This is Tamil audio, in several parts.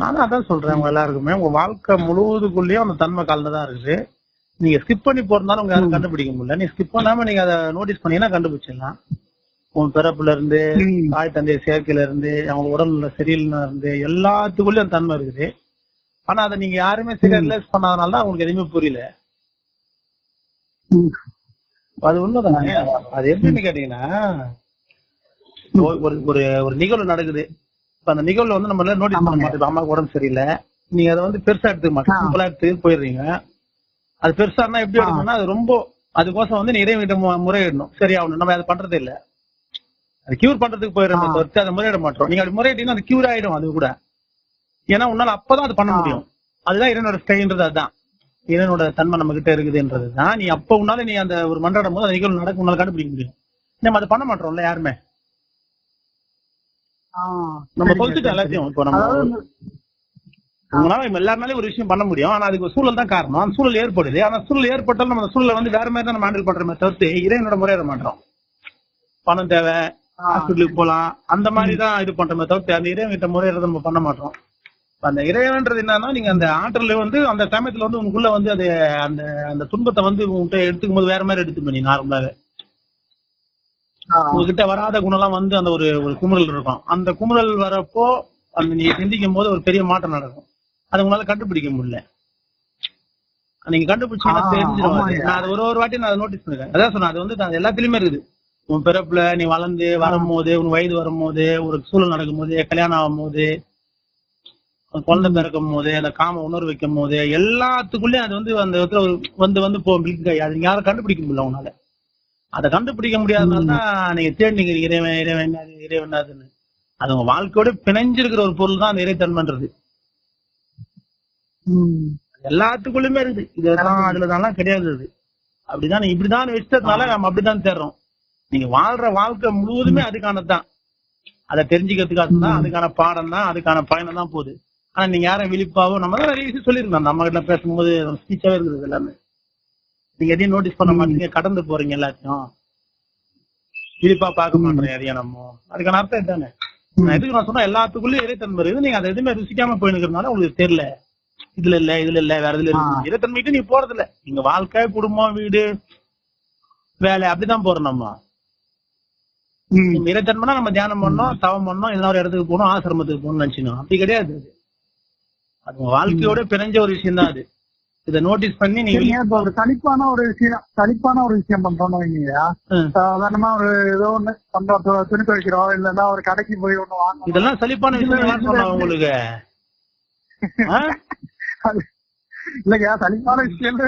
நானும் அதான் சொல்றேன் உங்க எல்லாருக்குமே. உங்க வாழ்க்கை முழுவதுக்குள்ளேயும் அந்த தன்மை கலந்துதான் இருக்குது. நீங்க ஸ்கிப் பண்ணி போறதுனால உங்க யாரும் கண்டுபிடிக்க முடியல. நீ ஸ்கிப் பண்ணாம நீங்க அதை நோட்டீஸ் பண்ணீங்கன்னா கண்டுபிடிச்சிடலாம். உன் பிறப்புல இருந்து. தாய் தந்தை சேர்க்கையில இருந்து அவங்க உடல்ல சரியில்லை இருந்து எல்லாத்துக்குள்ளயும் அந்த தன்மை இருக்குது. ஆனா அதை நீங்க யாருமே சரியா ரிலைஸ் பண்ணாதனால தான் உங்களுக்கு எதுவுமே புரியல. அது உண்மைதானே? அது எப்படின்னு கேட்டீங்கன்னா ஒரு ஒரு நிகழ்வு நடக்குது. இப்ப அந்த நிகழ்வுல வந்து நம்ம நோட்டீஸ் பண்ண மாட்டோம் அம்மாவுக்கு உடம்பு சரியில்லை. நீங்க அதை வந்து பெருசா எடுத்துக்க மாட்டோம். சிம்பிளா எடுத்து போயிடுறீங்க. அது பெருசானா எப்படி. எடுக்கணும்னா அது ரொம்ப அதுக்கோசம் வந்து நீ இறைவன்கிட்ட முறையிடணும். சரி ஆகணும். நம்ம அதை பண்றதே இல்ல. அது கியூர் பண்றதுக்கு போயிடுறோம். தவிர்த்து அதை முறையிட மாட்டோம். நீங்க அப்படி முறையிட்டீங்கன்னா அது கியூர் ஆயிடும் அது கூட. ஏன்னா உன்னால அப்பதான் அது பண்ண. முடியும். அதுதான் இறைவனோட ஸ்டைன்றது அதுதான். இறைவனோட தன்மை நம்ம கிட்ட இருக்குதுன்றது தான். நீ அப்ப உன்னால நீ அந்த ஒரு மன்றாடும் போது அந்த நிகழ்வு நடக்கும். உன்னால கண்டுபிடிக்க முடியும். நம்ம அதை பண்ண மாட்டோம்ல யாருமே. நம்ம சரி, எல்லாத்தையும். இப்போ நம்ம உங்களால நம்ம எல்லாருனாலும் ஒரு விஷயம் பண்ண முடியும். ஆனா அதுக்கு சூழல் தான் காரணம். அந்த சூழல் ஏற்படுது. ஆனா சூழல் ஏற்பட்டாலும் நம்ம சூழலை வந்து வேற மாதிரி தான் நம்ம ஹேண்டில் பண்றோமே தவிர்த்து இறைவனோட முறையிட மாட்டோம் பணம் தேவை ஹாஸ்பிட்டலுக்கு போலாம். அந்த மாதிரி தான் இது பண்றோமே தவிர்த்து அந்த இறைவன் கிட்ட முறையிறத நம்ம பண்ண மாட்டோம். அந்த இறைவன்றது என்னன்னா நீங்க அந்த ஆற்றல வந்து அந்த சமயத்துல வந்து உங்களுக்குள்ள வந்து அது அந்த அந்த துன்பத்தை வந்து உங்ககிட்ட எடுத்துக்கும் போது வேற மாதிரி எடுத்துக்க நீ நார்மலாவே உங்ககிட்ட வராத குணம்லாம் வந்து அந்த ஒரு ஒரு குமுறல் இருக்கும். அந்த குமுறல் வரப்போ அந்த நீங்க சிந்திக்கும் போது ஒரு பெரிய மாற்றம் நடக்கும். அது உங்களால கண்டுபிடிக்க முடியல. நீங்க கண்டுபிடிச்சீங்கன்னா தெரிஞ்சிடும். நான் அது ஒரு ஒரு வாட்டி நான் நோட்டீஸ் பண்ணிருக்கேன். அதான் சொன்னேன் அது வந்து அது எல்லாத்துலயுமே இருக்குது. உன் பிறப்புல நீ வளர்ந்து வரும்போது உன் வயது வரும்போது ஒரு சூழல் நடக்கும்போது கல்யாணம் ஆகும்போது குழந்தை பிறக்கும் போது அந்த காம உணர்வு வைக்கும் போது எல்லாத்துக்குள்ளயும் அது வந்து அந்த இடத்துல வந்து வந்து போ பிளிக் ஆகி அது யாரும் கண்டுபிடிக்க முடியல உங்களால அதை கண்டுபிடிக்க முடியாதனால தான் நீங்க தேடினீங்க இறைவன் இறைவன் அது இறைவன் அதுன்னு. அது உங்க வாழ்க்கையோட பிணைஞ்சிருக்கிற ஒரு பொருள் தான் அந்த இறைத்தன்மைன்றது ம். எல்லாத்துக்குள்ளயுமே இருக்குது. இதெல்லாம் அதுலதான் கிடையாது அது. அப்படிதான் இப்படிதான் வச்சதுனால நம்ம அப்படிதான் தேடுறோம். நீங்க வாழ்ற வாழ்க்கை முழுவதுமே அதுக்கானதுதான். அதை தெரிஞ்சுக்கிறதுக்கு அதுதான் அதுக்கான பாடம் தான் அதுக்கான பயணம் தான் போகுது. ஆனா நீங்க யாரும் விழிப்பாவோ நம்ம தான் நிறைய விஷயம் சொல்லியிருக்கோம் அந்த அம்மா கிட்ட பேசும்போது ஸ்பீச்சாவே இருக்குது எல்லாமே. நீங்க எதையும் நோட்டீஸ் பண்ண மாட்டீங்க. கடந்து போறீங்க எல்லாத்தையும். விழிப்பா பார்க்க மாட்டோம் எதையும் நம்ம. அதுக்கான அர்த்தம் இதுதானே நான் எதுக்கு நான் சொன்னா எல்லாத்துக்குள்ளயும் இறைத்தன்மை இருக்குது. நீங்க அதை எதுவுமே ருசிக்காம போயிருக்கிறதுனால உங்களுக்கு தெரியல. இதுல இல்ல இதுல இல்ல வேற இதுல இருக்கு இறைத்தன்மைக்கு நீ போறது இல்ல நீங்க வாழ்க்கை குடும்பம் வீடு வேலை அப்படிதான் போறோம் நம்ம. இறைத்தன்மைனா நம்ம தியானம் பண்ணோம் தவம் பண்ணோம் எதனா ஒரு இடத்துக்கு போகணும் ஆசிரமத்துக்கு போகணும்னு நினைச்சுக்கணும். அப்படி கிடையாது அது. வாழ்க்கையோட பிணைஞ்ச ஒரு விஷயம் தான் அது. இதை நோட்டீஸ் பண்ணி நீங்க இப்ப ஒரு சலிப்பான ஒரு விஷயம் சலிப்பான ஒரு விஷயம் பண்றோம்னு வைங்கய்யா ம். சாதாரணமா ஒரு ஏதோ ஒண்ணு பண்றோம் துணி துவைக்கிறோம் இல்லன்னா ஒரு கடைக்கு போய் ஒண்ணு வாங்கணும். இதெல்லாம் சலிப்பான விஷயம் யார் சொன்னா உங்களுக்கு? இல்லையா சலிப்பான விஷயம்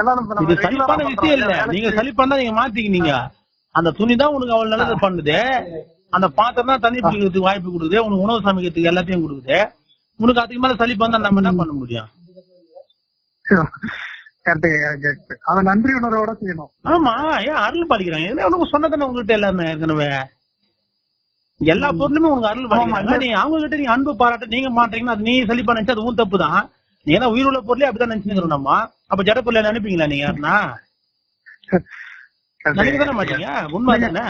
எல்லாரும் இது சலிப்பான பண்றோம். விஷயம் இல்ல? நீங்க சலிப்பாண்டா நீங்க மாத்திக்கினீங்க. அந்த துணி தான் உனக்கு அவ்வளவு நல்லது பண்ணுது. அந்த பாத்திரம் தான் தண்ணி பிடிக்கிறதுக்கு வாய்ப்பு கொடுக்குது. உனக்கு உணவு சமைக்கிறதுக்கு எல்லாத்தையும் கொடுக்குது. உனக்கு அதுக்கு மேல சலிப்பா இருந்தா நம்ம என்ன பண்ண முடியும்? அதை நன்றி உணர்வோட செய்யணும். ஆமா ஏன் அருள் பாலிக்கிறாங்க? இதெல்லாம் உனக்கு சொன்னதானே உங்ககிட்ட எல்லாமே ஏற்கனவே? எல்லா பொருளுமே உனக்கு அருள் பாலிக்கிறாங்க. நீ அவங்க கிட்ட நீ அன்பு பாராட்ட நீங்க மாட்டீங்கன்னா அது நீ சலிப்பா நினைச்சா அது உன் தப்பு தான் நீ ஏன்னா உயிர் உள்ள பொருளே அப்படிதான் நினைச்சுக்கிறோம் நம்ம அப்ப ஜட பொருளை நினைப்பீங்களா நீங்க யாருன்னா. நினைக்க தானே மாட்டீங்க உண்மை தானே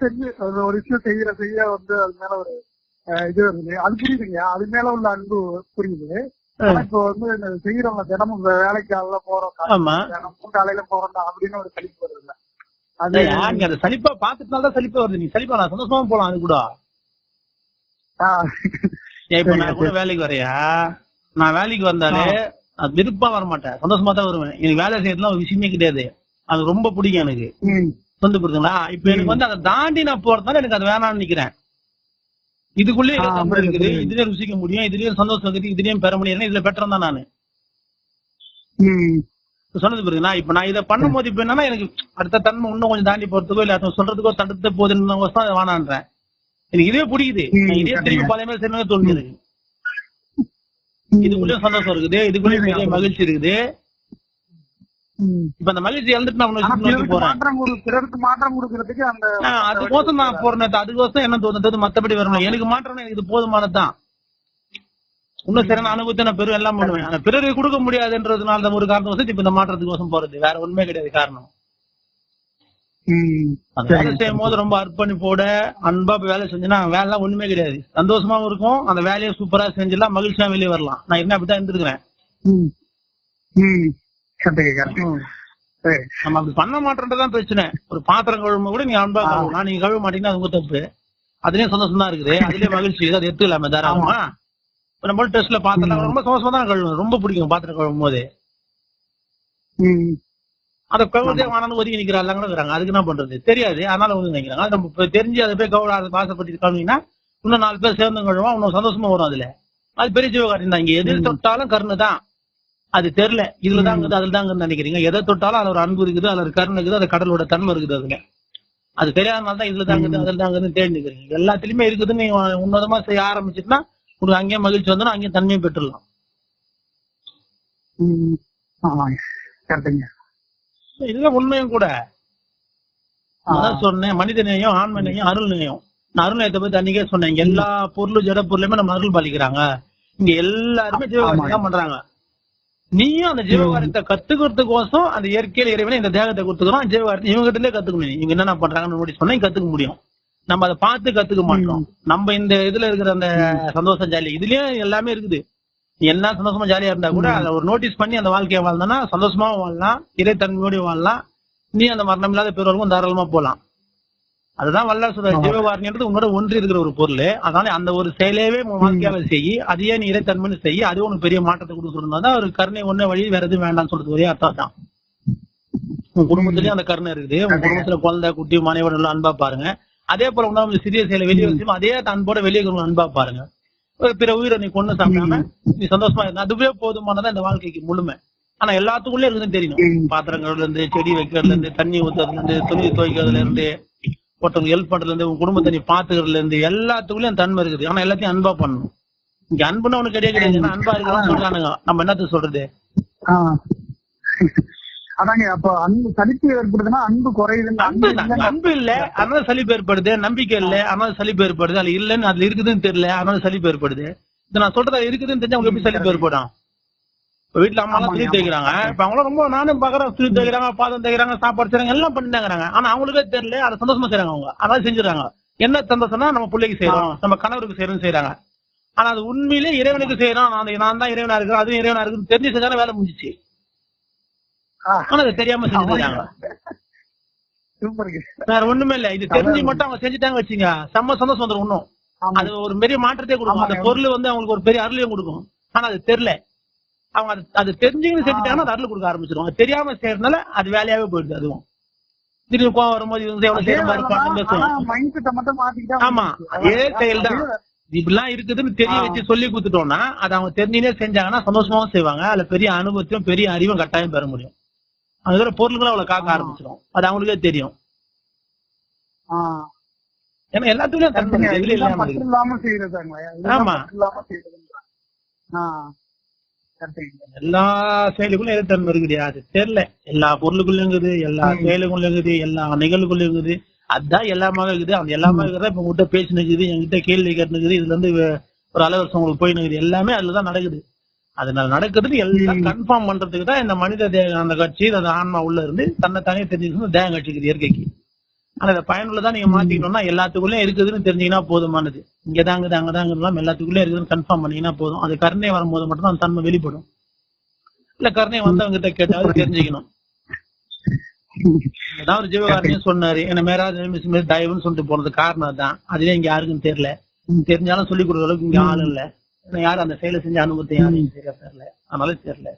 செஞ்சு ஒரு விஷயம் செய்யற செய்ய வந்து அது மேல ஒரு இது வருது அது புரியுதுங்க. அது மேல உள்ள அன்பு புரியுது. இப்போ வந்து செய்யறவங்க தினமும் வேலைக்கு காலையில போறோம் தினமும் காலையில போறோம் அப்படின்னு ஒரு கழிப்பு வருது அது நீங்க அந்த சலிப்பா பாத்துட்டுனால தான் சலிப்பா வருது. நீ சலிப்பா நான் சந்தோஷமா போலாம் அது கூட. இப்ப நான் கூட வேலைக்கு வரையா? நான் வேலைக்கு வந்தாலே அது விருப்பம் வர மாட்டேன் சந்தோஷமா தான் வருவேன். எனக்கு வேலை செய்யறதுலாம் ஒரு விஷயமே கிடையாது. அது ரொம்ப பிடிக்கும் எனக்கு. சொந்த புரியுதுங்களா இப்ப எனக்கு வந்து அதை தாண்டி நான் போறதுனால எனக்கு அது வேணாம்னு நிக்கிறேன் புரியுது, இருக்குது. இதுலயே ருசிக்க முடியும். இதுலயும் சந்தோஷம் இருக்குது. இதுலயும் பெற முடியும் இதுல பெற்றோம் தான் நானு. சொன்னது புரியுதுங்களா இப்ப நான் இதை பண்ணும்போது இப்ப என்னன்னா எனக்கு அடுத்த தன்மை இன்னும் கொஞ்சம் தாண்டி போறதுக்கோ இல்ல சொல்றதுக்கோ தடுத்து போகுதுன்னு அதை வேணான்றேன் எனக்கு இதே பிடிக்குது நான் இதே திரும்பி. பழைய மாதிரி செய்யணும் தோணுது இதுக்குள்ளேயும் சந்தோஷம் இருக்குது. இதுக்குள்ளேயும் மகிழ்ச்சி இருக்குது. இப்ப அந்த மகிழ்ச்சி இழந்துட்டு நான் மாற்றம் பிறருக்கு மாற்றம் கொடுக்கறதுக்கு அந்த அதுக்கோசம் நான் போறேன். அதுக்கோசம் என்ன தோணுது மத்தபடி வரணும் எனக்கு மாற்றம் எனக்கு இது போதுமானதுதான். இன்னும் சிறந்த அனுபவத்தை நான் பெரும் எல்லாம் பண்ணுவேன். ஆனா பிறருக்கு கொடுக்க முடியாதுன்றதுனால தான் ஒரு காரணம் வசதி இப்ப இந்த மாற்றத்துக்கோசம் போறது. வேற உண்மை கிடையாது காரணம். ம். அந்த வேலை செய்யும் போது ரொம்ப அர்ப்பணிப்போட அன்பா போய் வேலை செஞ்சேன்னா வேலை எல்லாம் ஒண்ணுமே கிடையாது. சந்தோஷமாவும் இருக்கும். அந்த வேலையை சூப்பரா செஞ்சிடலாம். மகிழ்ச்சியா வெளியே வரலாம். நான் என்ன அப்படித்தான் இருந்திருக்கிறேன். நம்ம அப்படி பண்ண மாட்டோன்றதான் பிரச்சனை. ஒரு பாத்திரம் கழுவும் கூட நீங்க அன்பா கழுவலாம் நீங்க கழுவ மாட்டீங்கன்னா அது உங்க தப்பு. அதுலயும் சந்தோஷம் தான் இருக்குது. அதுலயே மகிழ்ச்சி. அது எடுத்துக்கலாமே தாராளமா. இப்ப நம்ம டெஸ்ட்ல பாத்திரம் ரொம்ப சந்தோஷமா தான் கழுவும் ரொம்ப பிடிக்கும் பாத்திரம் கழுவும் போது. அதை கழுவுதே வேணாலும் ஒதுங்கி நிக்கிறாங்க அதுக்கு என்ன பண்றது? தெரியாது. அதனால ஒதுங்கி நிக்கிறாங்க. அது நம்ம தெரிஞ்சு அதை போய் கவுட அதை ஆசைப்பட்டு கழுவிங்கன்னா இன்னும் நாலு பேர் சேர்ந்து கழுவோம் இன்னும் சந்தோஷமா வரும் அதுல. அது பெரிய ஜீவகாரியம் தான். இங்க எது தொட்டாலும் கருணை தான். அது தெரியல. இதுலதான் இருக்குது அதுல தான் நினைக்கிறீங்க. எதை தொட்டாலும் அதுல ஒரு அன்பு இருக்குது அதுல ஒரு கருணை இருக்குது அது கடலோட தன்மை இருக்குது அதுல. அது தெரியாதனால தான் இதுல தான் இருக்குது அதுல தான் இருக்குதுன்னு தேடி நிக்கிறீங்க எல்லாத்துலயுமே இருக்குதுன்னு உன்னதமா செய்ய ஆரம்பிச்சுட்டுனா உங்களுக்கு அங்கேயே மகிழ்ச்சி வந்துடும் அங்கேயே தன்மையை பெற்றுடலாம். இதுதான் உண்மையும் கூட. அதான் சொன்னேன் மனித நேயம் ஆன்ம நேயம் அருள் நேயம் நான் அருள் நேயத்தை பத்தி அன்னைக்கே சொன்னேன். எல்லா பொருளும் ஜட பொருளுமே நம்ம அருள் பாலிக்கிறாங்க. இங்க எல்லாருமே தான் பண்றாங்க. நீயும் அந்த ஜீவகாரியத்தை கத்துக்கிறதுக்கோசம் அந்த இயற்கையில இறைவனை இந்த தேகத்தை கொடுத்துக்கிறோம் ஜீவகாரியத்தை இவங்க கிட்ட கத்துக்கணும் இவங்க என்னென்ன பண்றாங்கன்னு நோட்டீஸ் பண்ணா கத்துக்க முடியும். நம்ம அதை பார்த்து கத்துக்க மாட்டோம். நம்ம இந்த இதுல இருக்கிற அந்த சந்தோஷம் ஜாலி இதுலயும் எல்லாமே இருக்குது. நீ என்ன சந்தோஷமா ஜாலியா இருந்தா கூட அதை ஒரு நோட்டீஸ் பண்ணி அந்த வாழ்க்கையை வாழ்ந்தனா சந்தோஷமா வாழலாம் இறைத்தன்மையோடு வாழலாம். நீ அந்த மரணம் இல்லாத பெருவர்களும் தாராளமா போலாம். அதுதான் வல்லா சொல்ற ஜீவகாரணின்றது உன்னோட ஒன்றி இருக்கிற ஒரு பொருள். அதனால அந்த ஒரு செயலையவே வாழ்க்கையால செய்யி அதையே நீ இறைத்தன்மைன்னு செய்யி அது உனக்கு பெரிய மாற்றத்தை கொடுக்க சொல்லுதான் ஒரு கருணை ஒண்ணே வழி வேற எதுவும் வேண்டாம்னு சொல்றது ஒரே அர்த்தம் தான் உன் குடும்பத்திலயும் அந்த கருணை இருக்குது. உன் குடும்பத்துல குழந்தை குட்டி எல்லாம் அன்பா பாருங்க. அதே போல உன்னால சிறிய செயலை வெளியே வச்சு அதே அன்போட வெளியே அன்பா பாருங்க. ஒரு பிற உயிரை நீ கொண்டு சாப்பிடாம நீ சந்தோஷமா இருந்தா அதுவே போதுமானதான் இந்த வாழ்க்கைக்கு முழுமை. ஆனா எல்லாத்துக்குள்ளே இருக்குதுன்னு தெரியணும் ம். பாத்திரங்கள்ல இருந்து செடி வைக்கிறதுல இருந்து தண்ணி ஊத்துறதுல இருந்து துணி துவைக்கிறதுல இருந்து ஒருத்தவங்க ஹெல்ப் பண்றதுல இருந்து உன் குடும்பத்தை நீ பாத்துக்கிறதுல இருந்து எல்லாத்துக்குள்ளயும் தன்மை இருக்குது. ஆனா எல்லாத்தையும் அன்பா பண்ணணும். இங்க அன்புன்னு ஒண்ணு கிடையாது. கிடையாது அன்பா இருக்குன்னு சொல்றானுங்க நம்ம என்னத்த சொல்றது. அதாங்க அப்ப அன்பு சலிப்பு ஏற்படுதுன்னா அன்பு குறையுதுன்னு அன்பு அன்பு இல்ல. அதனால சலிப்பு ஏற்படுது. நம்பிக்கை இல்ல. அதனால சலிப்பு ஏற்படுது. அதுல இல்லன்னு அதுல இருக்குதுன்னு தெரியல. அதனால சலிப்பு ஏற்படுது. இது நான் சொல்றது அது இருக்குதுன்னு தெரிஞ்சா உங்களுக்கு எப்படி சலிப்பு ஏற்படும்? வீட்டுல அம்மா எல்லாம் துணி தைக்கிறாங்க இப்ப அவங்களும் ரொம்ப நானும் பாக்குறேன் துணி தைக்கிறாங்க பாதம் தைக்கிறாங்க சாப்பாடு செய்றாங்க எல்லாம் பண்ணிட்டாங்கிறாங்க. ஆனா அவங்களுக்கே தெரியல அதை சந்தோஷமா செய்றாங்க அவங்க. அதனால செஞ்சுறாங்க என்ன சந்தோஷம்னா நம்ம பிள்ளைக்கு செய்யறோம் நம்ம கணவருக்கு செய்யறோம்னு செய்யறாங்க ஆனா அது உண்மையிலே இறைவனுக்கு செய்யறோம் நான் நான் தான் இறைவனா இருக்கிறேன் அதுவும் இறைவனா இருக்குன்னு தெரிஞ்சு செஞ்சாலும் வேலை முடிஞ்சிச்சு. ஆனா அது தெரியாம சூப்பருங்க வேற ஒண்ணுமே இல்ல. இது தெரிஞ்சு மட்டும் அவங்க செஞ்சுட்டாங்க வச்சுங்க செம்ம சந்தோஷம் வந்துடும் ஒண்ணும். அது ஒரு பெரிய மாற்றத்தை கொடுக்கும். அந்த. பொருள் வந்து அவங்களுக்கு ஒரு பெரிய அருளையும் கொடுக்கும். ஆனா அது தெரியல. அவங்க அது அது தெரிஞ்சுக்கின்னு செஞ்சுட்டாங்கன்னா அது அருள் கொடுக்க ஆரம்பிச்சிடும் அது தெரியாம செய்யறதுனால அது வேலையாவே போயிடுது அதுவும். திடீர்னு கோவம் வரும்போது இவங்க எவ்வளவு செய்யற மாதிரி பேசுவோம் ஆமா அதே செயல் தான். இப்படிலாம் இருக்குதுன்னு தெரிய வச்சு சொல்லி கொடுத்துட்டோம்னா அதை அவங்க தெரிஞ்சுனே செஞ்சாங்கன்னா சந்தோஷமாவும் செய்வாங்க. அதுல பெரிய அனுபவத்தையும் பெரிய அறிவும் கட்டாயம் பெற முடியும். அதுல பொருள்களும் அவ்வளவு காக்க ஆரம்பிச்சிடும் அது அவங்களுக்கே தெரியும். ஏன்னா எல்லாத்துலயும் தன்மை இல்லாம ஆமா. எல்லா செயலுக்குள்ளும் எதிர்த்தன்மை இருக்குடியா அது தெரியல. எல்லா பொருளுக்குள்ளயும் இருக்குது எல்லா செயலுக்குள்ளயும் இருக்குது எல்லா நிகழ்வுக்குள்ளயும் இருக்குது. அதுதான் எல்லாமே இருக்குது. அந்த எல்லாமே இருக்கிறத இப்ப உங்ககிட்ட பேசினு இருக்குது என்கிட்ட கேள்வி கேட்டுனுக்குது இதுல இருந்து ஒரு அலைவரிசம் உங்களுக்கு போயின்னு இருக்குது. எல்லாமே அதுலதான் நடக்குது. அது ந- நடக்குதுன்னு எல்லாம் கன்ஃபார்ம் பண்றதுக்கு தான் இந்த மனித தேக அந்த கட்சி அந்த ஆன்மா உள்ள இருந்து தன்னை தானே தெரிஞ்சுக்கணும் தேகம் கட்சிக்குது இயற்கைக்கு. ஆனா இதை பயனுள்ளதா நீங்க மாத்திக்கணும்னா எல்லாத்துக்குள்ளயும் இருக்குதுன்னு தெரிஞ்சீங்கன்னா போதுமானது. இங்க தாங்குது அங்க தாங்குது எல்லாத்துக்குள்ளே இருக்குதுன்னு கன்ஃபார்ம் பண்ணீங்கன்னா போதும். அது கருணை வரும்போது மட்டும் அந்த தன்மை வெளிப்படும். இல்ல கருணை வந்தவங்க கிட்ட கேட்டாவது தெரிஞ்சுக்கணும். ஏதாவது ஒரு ஜீவகாரணியும் சொன்னாரு என்ன மேராஜ் தயவுன்னு சொல்லிட்டு போனது காரணம் தான் அதுவே இங்க யாருக்கும் தெரியல. தெரிஞ்சாலும் சொல்லி கொடுக்குற அளவுக்கு இங்க ஆள் இல்ல. யாரும் அந்த செயலை செஞ்ச அனுபவத்தை சரியா தெரியல அதனால தெரியல.